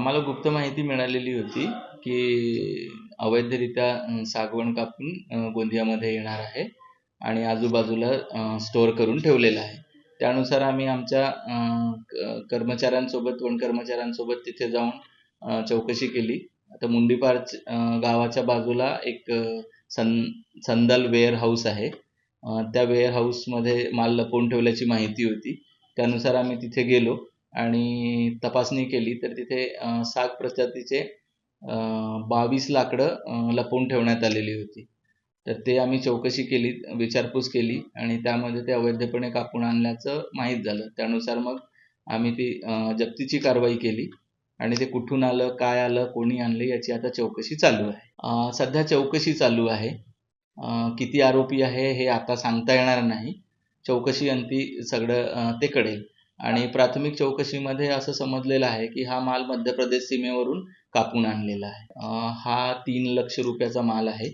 आम्हाला गुप्त माहिती मिळालेली होती की अवैधरित्या सागवण कापून गोंदियामध्ये येणार आहे आणि आजूबाजूला स्टोअर करून ठेवलेलं आहे. त्यानुसार आम्ही आमच्या क- कर्मचाऱ्यांसोबत वन कर्मचाऱ्यांसोबत तिथे जाऊन चौकशी केली. आता मुंडीपार गावाच्या बाजूला एक सन संदल वेअर हाऊस आहे. त्या वेअर हाऊसमध्ये माल लपवून ठेवल्याची माहिती होती. त्यानुसार आम्ही तिथे गेलो. आणि तपासणी केली तर तिथे साग प्रजातीचे बावीस लाकडं लपवून ठेवण्यात आलेली होती. तर ते आम्ही चौकशी केली विचारपूस केली आणि त्यामध्ये ते अवैधपणे कापून आणल्याचं माहीत झालं. त्यानुसार मग आम्ही ती जप्तीची कारवाई केली आणि ते कुठून आलं काय आलं कोणी आणलं याची आता चौकशी चालू आहे. सध्या चौकशी चालू आहे. किती आरोपी आहे हे आता सांगता येणार नाही. चौकशी अंती सगळं ते कळेल. आणि प्राथमिक चौकशीमध्ये असं समजलेलं आहे की हा माल मध्य प्रदेश सीमेवरून कापून आणलेला आहे. हा तीन लक्ष रुपयाचा माल आहे.